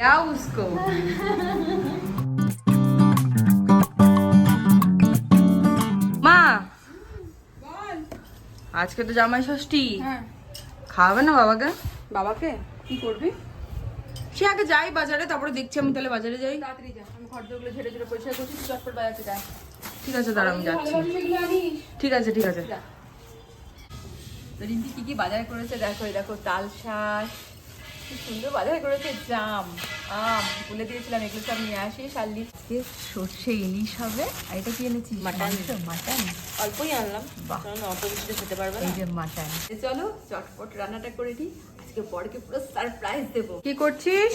क्या उसको মা আজকে তো জামাই ষষ্ঠী হ্যাঁ খাওয়াবে না বাবাকে বাবাকে কি করবি সে আগে যাই বাজারে তারপরে দেখছি আমি তাহলে বাজারে যাই তাড়াতাড়ি যা আমি ঘর দরগুলো ঝেড়ে ঝেড়ে পরিষ্কার করছি তুই চটপট বাজাতে যা ঠিক আছে দাঁড়া আমি যাচ্ছি ভালোবাসি সেগুলো আনিস ঠিক আছে ঠিক আছে যা। তো রিম্পি কি কি বাজার করেছে দেখো এই দেখো তাল শাক কি সুন্দর বাজার করেছে জাম। আম বলে দিয়েছিলাম এগুলো সব নিয়ে আসি শাল্লি আজকে সর্ষে ইলিশ হবে আর এটা কি এনেছি মাটন। মাটন? অল্পই আনলাম। কারণ অত বেশি খেতে পারবে এই যে মাটন। চলো চটপট রান্নাটা করে দিই আজকে বরকে পুরো সারপ্রাইজ দেবো। কি করছিস?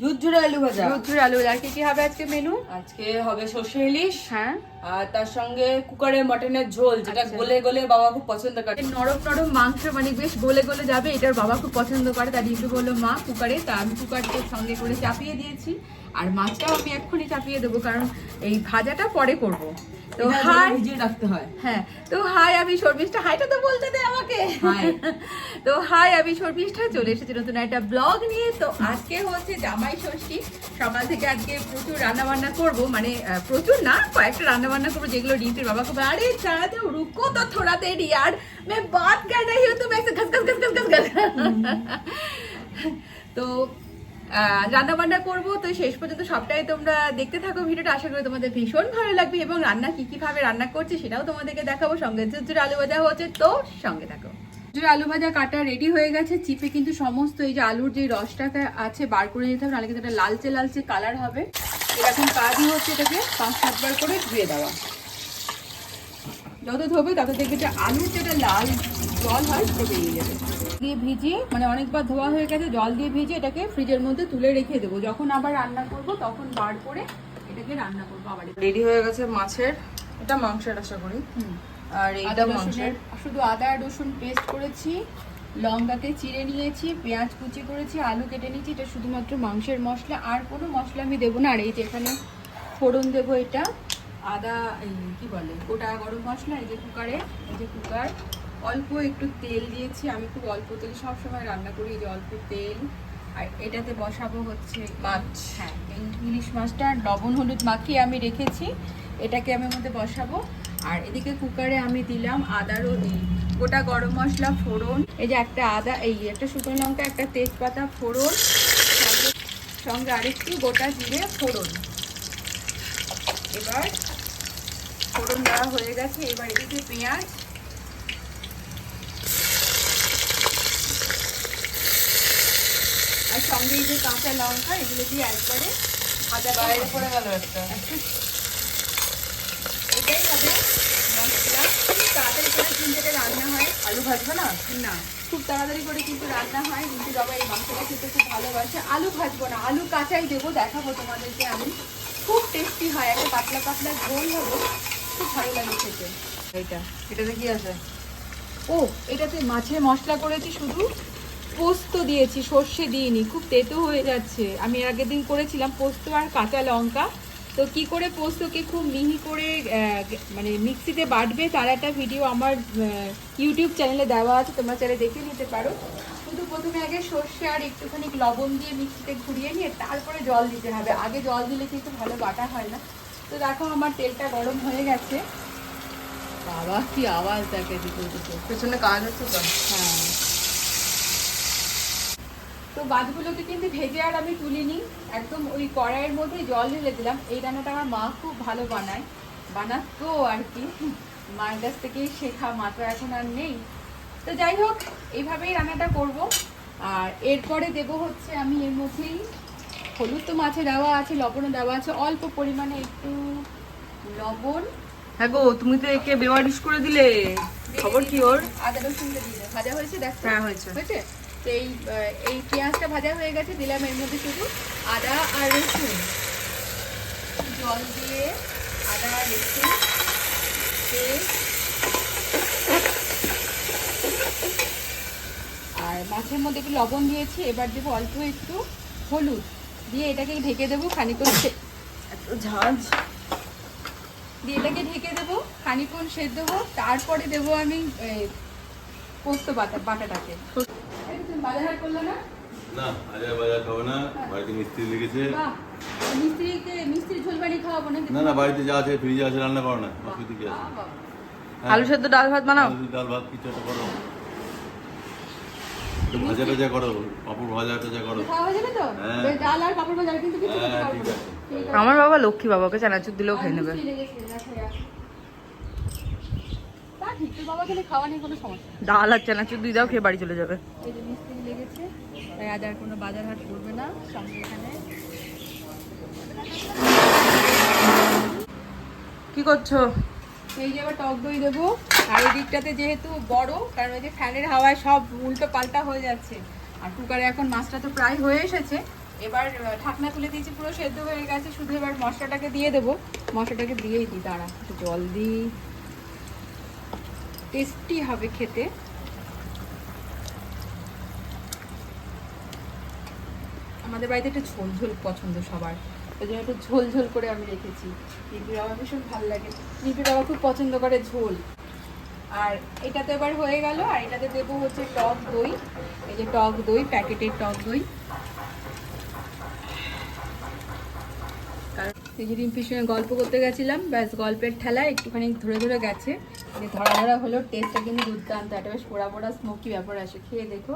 ঝুরঝুরে আলু ভাজা। রুদ্র আলু। আর কি কি হবে আজকে মেনু আজকে হবে সর্ষে ইলিশ। হ্যাঁ। আর তার সঙ্গে কুকারে মটনের ঝোল যেটা আচ্ছা। গলে গলে বাবা খুব পছন্দ করে। নরম নরম মাংস মানে বেশ গলে গলে যাবে এটার বাবা খুব পছন্দ করে। তার একটু বলল মা কুকারে তা আমি কুকারকে সঙ্গে করে চাপিয়ে দিয়েছি। আর মাছটাও আমি এক্ষুনি চাপিয়ে দেবো কারণ এই ভাজাটা পরে করব। তো হাই। রাখতে হয়। হ্যাঁ। তো হাই আমি শর্মিষ্ঠা হাইটা তো বলতে দে আমাকে. তো হাই আমি শর্মিষ্ঠা চলে এসেছি নতুন একটা ব্লগ নিয়ে। তো আজকে হচ্ছে সবাই ষষ্ঠী। সকাল থেকে আজকে প্রচুর রান্না বান্না করব মানে প্রচুর না, কয়েকটা রান্না বান্না করব, যেগুলো ডিম্পির বাবা করবে আরে চারা রুকো তো থোড়া দেরি আর মে বাত কর রহি হো তো মে তো রান্না বান্না করব, তো শেষ পর্যন্ত সবটাই তোমরা দেখতে থাকো ভিডিওটা। আশা করি তোমাদের ভীষণ ভালো লাগবে এবং রান্না কি, কীভাবে রান্না করছে সেটাও তোমাদেরকে দেখাবো। সঙ্গে আলু ভাজা হচ্ছে, তো সঙ্গে থাকো। ঝুরঝুর আলু ভাজা কাটা রেডি হয়ে গেছে চিপে কিন্তু সমস্ত এই যে আলুর যে রসটাকে আছে বার করে নিতে হবে নাহলে কিন্তু এটা লালচে লালচে কালার হবে। এরকম কাজই হচ্ছে এটাকে পাঁচ সাতবার করে ধুয়ে দেওয়া। যত ধোবে তত দেখবে যে আলুর যেটা লাল জল হয় সেটা বেরিয়ে যাবে। দিয়ে ভিজিয়ে মানে অনেকবার ধোয়া হয়ে গেছে জল দিয়ে ভিজিয়ে এটাকে ফ্রিজের মধ্যে তুলে রেখে দেবো। যখন আবার রান্না করব তখন বার করে এটাকে রান্না করব আবার। রেডি হয়ে গেছে মাছের এটা মাংসের আশা করি। আর এইটা আদা মাংসের শুধু আদা আর রসুন পেস্ট করেছি লঙ্কাকে চিড়ে নিয়েছি পেঁয়াজ কুচি করেছি আলু কেটে নিয়েছি এটা শুধুমাত্র মাংসের মশলা আর কোনো মশলা আমি দেবো না। আর এই যে এখানে ফোড়ন দেবো এটা আদা এই কি বলে গোটা গরম মশলা এই যে কুকারে এই যে কুকার। অল্প একটু তেল দিয়েছি আমি খুব অল্প তেল সবসময় রান্না করি এই যে অল্প তেল। আর এটাতে বসাবো হচ্ছে মাছ। হ্যাঁ ইলিশ মাছটা লবণ হলুদ মাখিয়ে আমি রেখেছি। এটাকে আমি মধ্যে বসাবো। আর এদিকে কুকারে আমি দিলাম আদারও এই গোটা গরম মশলা ফোড়ন। এই যে একটা আদা এই একটা শুকনো লঙ্কা একটা তেজপাতা ফোড়ন। সঙ্গে- সঙ্গে আরেকটু গোটা জিরে ফোড়ন। এবার ফোড়ন দেওয়া হয়ে গেছে। এবার এদিকে পেঁয়াজ। আর সঙ্গে এই যে কাঁচা লঙ্কা এগুলো দিয়ে একবারে ভাজা বাইরে পড়ে গেল একটা এটাই হবে মশলা খুব কিন্তু এটা রান্না হয়। আলু ভাজবে না? না। খুব তাড়াতাড়ি করে কিন্তু রান্না হয়। কিন্তু বাবা এই মাংসটা খেতে খুব ভালোবাসে। আলু ভাজবো না। আলু কাঁচাই দেবো দেখাবো তোমাদেরকে আমি। খুব টেস্টি হয়। একটা পাতলা পাতলা ঝোল হবে। খুব ভালো লাগে খেতে। এইটা। এটাতে কি আছে? ও এটাতে মাছের মশলা করেছি শুধু। পোস্ত দিয়েছি। সর্ষে দিইনি। খুব তেতো হয়ে যাচ্ছে। আমি আগের দিন করেছিলাম পোস্ত আর কাঁচা লঙ্কা। তো কি করে পোস্তকে খুব মিহি করে মানে মিক্সিতে বাটবে তার একটা ভিডিও আমার ইউটিউব চ্যানেলে দেওয়া আছে তোমরা চাইলে দেখে নিতে পারো। কিন্তু প্রথমে আগে সর্ষে আর একটুখানি লবণ দিয়ে মিক্সিতে ঘুরিয়ে নিয়ে তারপরে জল দিতে হবে। আগে জল দিলে কিন্তু ভালো বাটা হয় না। তো দেখো আমার তেলটা গরম হয়ে গেছে। বাবা কি আওয়াজ দেখে দিতে পেছনে কাজ হচ্ছে তো? হ্যাঁ। তো মাছগুলোকে কিন্তু ভেজে আর আমি তুলিনি। একদম ওই কড়াইয়ের মধ্যে জল ঢেলে দিলাম। এই রান্নাটা আমার মা খুব ভালো বানায়। বানাতো আর কি। মায়ের কাছ থেকেই শেখা মা তো এখন আর নেই। তো যাই হোক এইভাবেই রান্নাটা করব। আর এরপরে দেব হচ্ছে আমি এর মধ্যেই হলুদ তো মাছে দেওয়া আছে লবণও দেওয়া আছে অল্প পরিমাণে একটু লবণ। হ্যাঁ গো তুমি তো একে বেওয়ারিশ করে দিলে। খবর কি ওর? আদা রসুনটা দিয়ে ভাজা হয়েছে দেখো হ্যাঁ হয়েছে। হয়েছে? তো এই এই পেঁয়াজটা ভাজা হয়ে গেছে দিলাম এর মধ্যে শুধু আদা আর রসুন। জল দিয়ে আদা আর রসুন পেস্ট আর মাছের মধ্যে একটু লবণ দিয়েছি এবার দেবো অল্প একটু হলুদ। দিয়ে এটাকে ঢেকে দেবো খানিক্ষণ সে- এত ঝাঁঝ দিয়ে এটাকে ঢেকে দেবো খানিক্ষণ সেদ্ধ হোক তারপরে দেবো আমি পোস্ত বাটা বাটাটাকে। করলে না না আজ আর বাজার খাব না বাড়িতে মিস্ত্রি লেগেছে মিস্ত্রিকে মিস্ত্রি ঝোল বাড়ি খাওয়াবো নাকি না না বাড়িতে যা আছে ফ্রিজে আছে রান্না করো না অসুবিধা কি আছে বাহ, বাহ। হ্যাঁ। আলু সেদ্ধ ডাল ভাত বানাও ডাল ভাত কিছু একটা করো ভাজা টাজা করো পাপড় ভাজা টাজা করো খাওয়া হয়ে যাবে তো হ্যাঁ। ডাল আর পাপড় ভাজা কিন্তু কিছু করতে পারব না। আছে। ঠিক আছে। আমার বাবা লক্ষ্মী বাবাকে চানাচুর দিলেও খেয়ে নেবে আর মিস্ত্রি লেগেছে, রাখো, রাখো। তা ঠিক, তোর বাবা খেলে খাওয়া নেই কোনো সমস্যা। ডাল আর চানাচুর দিয়ে দাও খেয়ে বাড়ি চলে যাবে। এই যে মিস্ত্রি লেগেছে তাই আজ আর কোনো বাজার হাট করবে না সঙ্গে এখানে। কি করছ? এই যে আবার টক দই দেবো। আর এই দিকটাতে যেহেতু বড় কারণ ওই যে ফ্যানের হাওয়ায় সব উল্টো পাল্টা হয়ে যাচ্ছে। আর কুকারে এখন মাছটা তো প্রায় হয়ে এসেছে। এবার ঢাকনা তুলে দিয়েছি পুরো সেদ্ধ হয়ে গেছে। শুধু এবার মশলাটাকে দিয়ে দেবো। মশলাটাকে দিয়েই দিই দাঁড়া একটু জল দিই। টেস্টি হবে খেতে। আমাদের বাড়িতে একটু ঝোল ঝোল পছন্দ সবার। ওই জন্য একটু ঝোল ঝোল করে আমি রেখেছি। নিপির বাবা ভীষণ ভালো লাগে। নিপির বাবা খুব পছন্দ করে ঝোল। আর এটা তো এবার হয়ে গেল, আর এটাতে দেবো হচ্ছে টক দই। এই যে টক দই, প্যাকেটের টক দই। এই যে রিম্পির সঙ্গে গল্প করতে গেছিলাম, ব্যাস গল্পের ঠেলায় একটুখানি ধরে ধরে গেছে। যে ধরা ধরা হলো টেস্টটা কিন্তু দুর্দান্ত, একটা বেশ পোড়া পোড়া স্মোকি ব্যাপার আসে খেয়ে দেখো।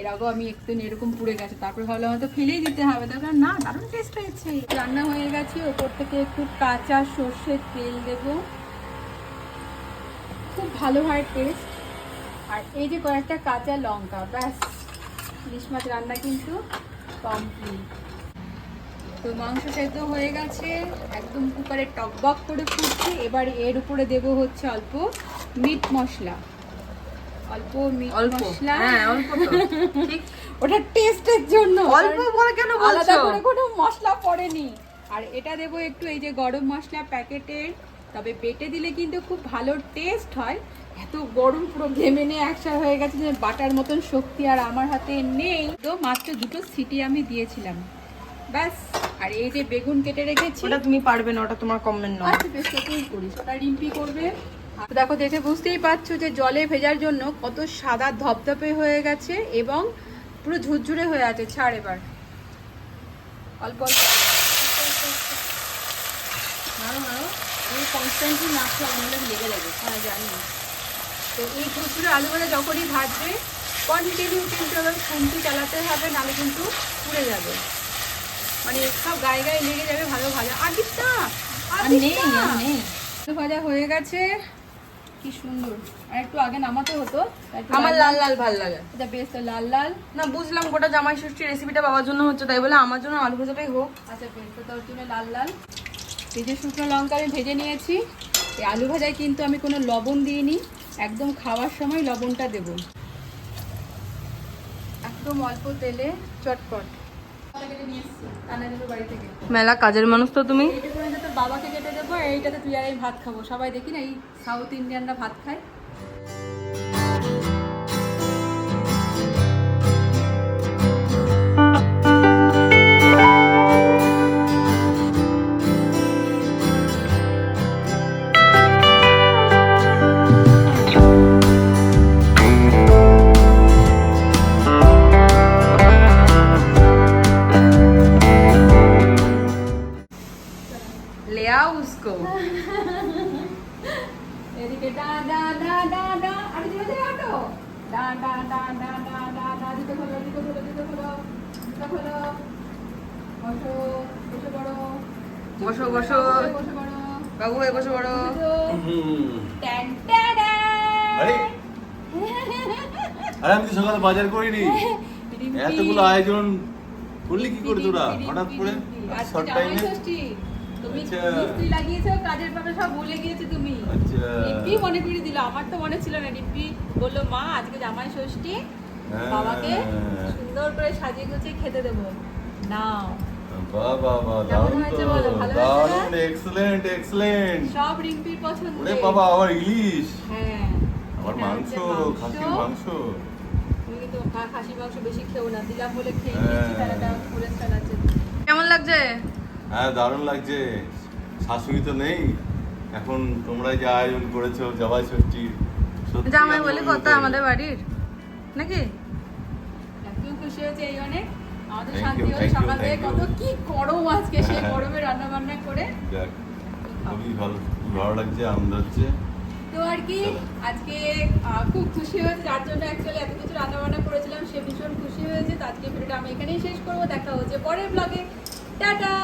এর আগেও আমি একটু এরকম পুড়ে গেছে, তারপরে ভাবলাম হয়তো ফেলেই দিতে হবে, তারপর না, দারুণ টেস্ট হয়েছে। রান্না হয়ে গেছে, ওপর থেকে একটু কাঁচা সর্ষের তেল দেবো। খুব ভালো হয় টেস্ট আর এই যে কয়েকটা কাঁচা লঙ্কা, ব্যাস, ইলিশ মাছ রান্না কিন্তু কমপ্লিট তো মাংস সেদ্ধ হয়ে গেছে। একদম কুকারে টকবক করে ফুটছে। এবার এর উপরে দেব হচ্ছে অল্প মিট মশলা। অল্প মিট মশলা। হ্যাঁ অল্প ঠিক। ওটা টেস্টের জন্য। অল্প বলে কেন আলাদা করে কোনো মশলা পড়েনি। আর এটা দেবো একটু এই যে গরম মশলা প্যাকেটের। তবে বেটে দিলে কিন্তু খুব ভালো টেস্ট হয়। এত গরম পুরো ঘেমে নিয়ে একসাথে হয়ে গেছে যে বাটার মতন শক্তি আর আমার হাতে নেই। তো মাত্র দুটো সিটি আমি দিয়েছিলাম। ব্যাস। আর এই যে বেগুন কেটে রেখেছি। ওটা তুমি পারবে না ওটা তোমার কমেন্ট নয়। আচ্ছা বেশ তুই করিস ওটা রিম্পি করবে। দেখো দেখে বুঝতেই পারছ যে জলে ভেজার জন্য কত সাদা ধপধপে হয়ে গেছে এবং পুরো ঝুরঝুরে হয়ে আছে। ছাড় এবার। অল্প অল্প। মারো মারো। এই কনস্ট্যান্টলি আপনাদের লেগে হ্যাঁ জানি তো এই ঝুরঝুরে আলু ভাজা যখনই ভাজবে কন্টিনিউ কিন্তু এবার খুন্তি চালাতে হবে নাহলে কিন্তু পুড়ে যাবে। মানে সব গায়ে গায়ে লেগে যাবে ভালো ভাজা আর দিস না আর নেই। নেই। আলু ভাজা হয়ে গেছে। কি সুন্দর। আর একটু আগে নামাতে হতো আমার লাল লাল ভালো লাগে। এটা বেশ তো লাল লাল। না বুঝলাম গোটা জামাই ষষ্ঠী রেসিপিটা বাবার জন্য হচ্ছে তাই বলে আমার জন্য আলু ভাজাটাই হোক। আচ্ছা বেশ তো তোর জন্য লাল লাল। যে শুকনো লঙ্কা আমি ভেজে নিয়েছি। এই আলু ভাজায় কিন্তু আমি কোনো লবণ দিইনি। একদম খাওয়ার সময় লবণটা দেব। একদম অল্প তেলে চটপট। কেটে নিয়ে এসেছি রান্নাগুলোর বাড়ি থেকে। মেলা কাজের মানুষ তো তুমি। তোর বাবাকে কেটে দেবো এইটাতে তুই আর আমি ভাত খাব। সবাই দেখি না এই সাউথ ইন্ডিয়ানরা ভাত খায়। বসো বসো। বাবু এ বসে ট্যাডা। আরে। আরে আমি তো সকালে বাজার করিনি। এতগুলো আয়োজন করলি কি করে তোরা? হঠাৎ করে? শর্ট টাইমে তুমি আচ্ছা। মিস্ত্রি লাগিয়েছো কাজের ব্যাপারে সব ভুলে গিয়েছো তুমি। আচ্ছা। মনে করে দিল আমার তো মনে ছিল না। রিম্পি বলল মা আজকে জামাই ষষ্ঠী হ্যাঁ। বাবাকে সুন্দর করে সাজিয়ে গুছিয়ে খেতে দেবো। নাও। বাহ বাহ বাহ কেমন দারুণ তো বলো? ভালো হয়েছে দারুণ এক্সেলেন্ট এক্সেলেন্ট সব রিম্পির পছন্দ। ওরে বাবা আবার ইলিশ। হ্যাঁ। আবার মাংস খাসির মাংস। তুমি মাংস বেশি খেও না? দিলাম বলে খেয়ে হ্যাঁ। নিয়েছি তারা কেমন লাগছে? হ্যাঁ দারুণ লাগছে। শাশুড়ি তো নেই। এখন তোমরা যে আয়োজন করেছ জবাই ষষ্ঠী সত্যি জামাই বলে কথা আমাদের বাড়ির? নাকি? খুশি হয়েছে এই অনেক? শান্তি সকাল. কত কি গরম আজকে সেই হ্যাঁ। গরমে রান্না বান্না করে খুবই ভালো ভালো লাগছে আনন্দ হচ্ছে। তো আর কি আজকে খুব খুশি হয়েছে যার জন্য অ্যাকচুয়ালি এত কিছু রান্না বান্না করেছিলাম সে ভীষণ খুশি হয়েছে তো আজকে ভিডিওটা আমি এখানেই শেষ করব দেখা হচ্ছে পরের ব্লগে টাটা!